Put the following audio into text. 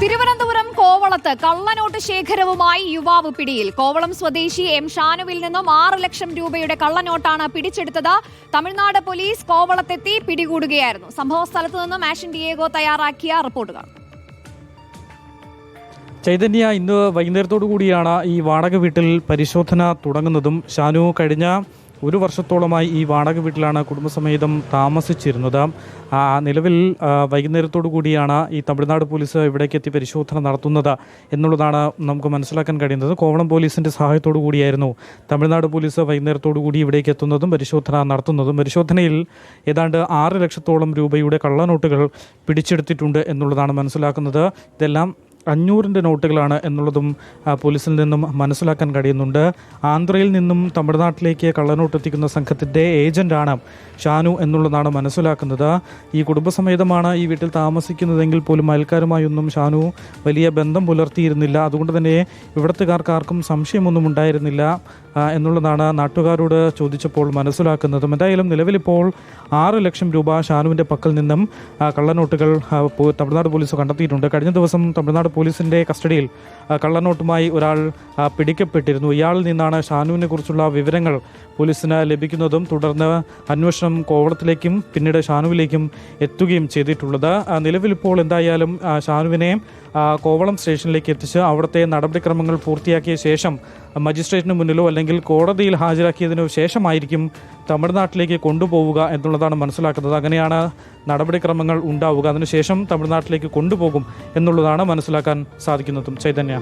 തിരുവനന്തപുരം കോവളത്ത് കള്ളനോട്ട് ശേഖരവുമായി യുവാവ് പിടിയിൽ. കോവളം സ്വദേശി എം ഷാനുവിൽ നിന്നും ആറ് ലക്ഷം രൂപയുടെ കള്ളനോട്ടാണ് പിടിച്ചെടുത്തത്. തമിഴ്നാട് പോലീസ് കോവളത്തെത്തി പിടികൂടുകയായിരുന്നു. സംഭവ സ്ഥലത്ത് നിന്നും ആഷൻ ഡിയേഗോ തയ്യാറാക്കിയ റിപ്പോർട്ടുകൾ. ചൈതന്യ ഇന്ന് വൈകുന്നേരത്തോടു കൂടിയാണ് ഈ വാടക വീട്ടിൽ പരിശോധന തുടങ്ങുന്നതും. ഷാനു കഴിഞ്ഞ ഒരു വർഷത്തോളമായി ഈ വാടക വീട്ടിലാണ് കുടുംബസമേതം താമസിച്ചിരുന്നത്. നിലവിൽ വൈകുന്നേരത്തോടു കൂടിയാണ് ഈ തമിഴ്നാട് പോലീസ് ഇവിടേക്ക് എത്തി പരിശോധന നടത്തുന്നത് എന്നുള്ളതാണ് നമുക്ക് മനസ്സിലാക്കാൻ കഴിയുന്നത്. കോവളം പോലീസിന്റെ സഹായത്തോടു കൂടിയായിരുന്നു തമിഴ്നാട് പോലീസ് വൈകുന്നേരത്തോടു കൂടി ഇവിടേക്ക് എത്തുന്നതും പരിശോധന നടത്തുന്നതും. പരിശോധനയിൽ ഏതാണ്ട് ആറ് ലക്ഷത്തോളം രൂപയുടെ കള്ളനോട്ടുകൾ പിടിച്ചെടുത്തിട്ടുണ്ട് എന്നുള്ളതാണ് മനസ്സിലാക്കുന്നത്. ഇതെല്ലാം അഞ്ഞൂറിന്റെ നോട്ടുകളാണ് എന്നുള്ളതും പോലീസിൽ നിന്നും മനസ്സിലാക്കാൻ കഴിയുന്നുണ്ട്. ആന്ധ്രയിൽ നിന്നും തമിഴ്നാട്ടിലേക്ക് കള്ളനോട്ട് എത്തിക്കുന്ന സംഘത്തിന്റെ ഏജന്റാണ് ഷാനു എന്നുള്ളതാണ് മനസ്സിലാക്കുന്നത്. ഈ കുടുംബസമേതമാണ് ഈ വീട്ടിൽ താമസിക്കുന്നതെങ്കിൽ പോലും അയൽക്കാരുമായൊന്നും ഷാനു വലിയ ബന്ധം പുലർത്തിയിരുന്നില്ല. അതുകൊണ്ട് തന്നെ ഇവിടത്തുകാർക്ക് ആർക്കും സംശയമൊന്നും ഉണ്ടായിരുന്നില്ല എന്നുള്ളതാണ് നാട്ടുകാരോട് ചോദിച്ചപ്പോൾ മനസ്സിലാക്കുന്നതും. എന്തായാലും നിലവിലിപ്പോൾ ആറ് ലക്ഷം രൂപ ഷാനുവിന്റെ പക്കൽ നിന്നും കള്ളനോട്ടുകൾ തമിഴ്നാട് പോലീസ് കണ്ടെത്തിയിട്ടുണ്ട്. കഴിഞ്ഞ ദിവസം തമിഴ്നാട് പോലീസിന്റെ കസ്റ്റഡിയിൽ കള്ളനോട്ടുമായി ഒരാൾ പിടിക്കപ്പെട്ടിരുന്നു. ഇയാളിൽ നിന്നാണ് ഷാനുവിനെ കുറിച്ചുള്ള വിവരങ്ങൾ പോലീസിന് ലഭിക്കുന്നതും തുടർന്ന് അന്വേഷണം കോവളത്തിലേക്കും പിന്നീട് ഷാനുവിലേക്കും എത്തുകയും ചെയ്തിട്ടുള്ളത്. നിലവിലിപ്പോൾ എന്തായാലും ഷാനുവിനെ കോവളം സ്റ്റേഷനിലേക്ക് എത്തിച്ച് അവിടുത്തെ നടപടിക്രമങ്ങൾ പൂർത്തിയാക്കിയ ശേഷം മജിസ്ട്രേറ്റിന് മുന്നിലോ അല്ലെങ്കിൽ കോടതിയിൽ ഹാജരാക്കിയതിനു ശേഷമായിരിക്കും തമിഴ്നാട്ടിലേക്ക് കൊണ്ടുപോവുക എന്നുള്ളതാണ് മനസ്സിലാക്കുന്നത്. അങ്ങനെയാണ് നടപടിക്രമങ്ങൾ ഉണ്ടാവുക. അതിനുശേഷം തമിഴ്നാട്ടിലേക്ക് കൊണ്ടുപോകും എന്നുള്ളതാണ് മനസ്സിലാക്കാൻ സാധിക്കുന്നതും. ചൈതന്യ.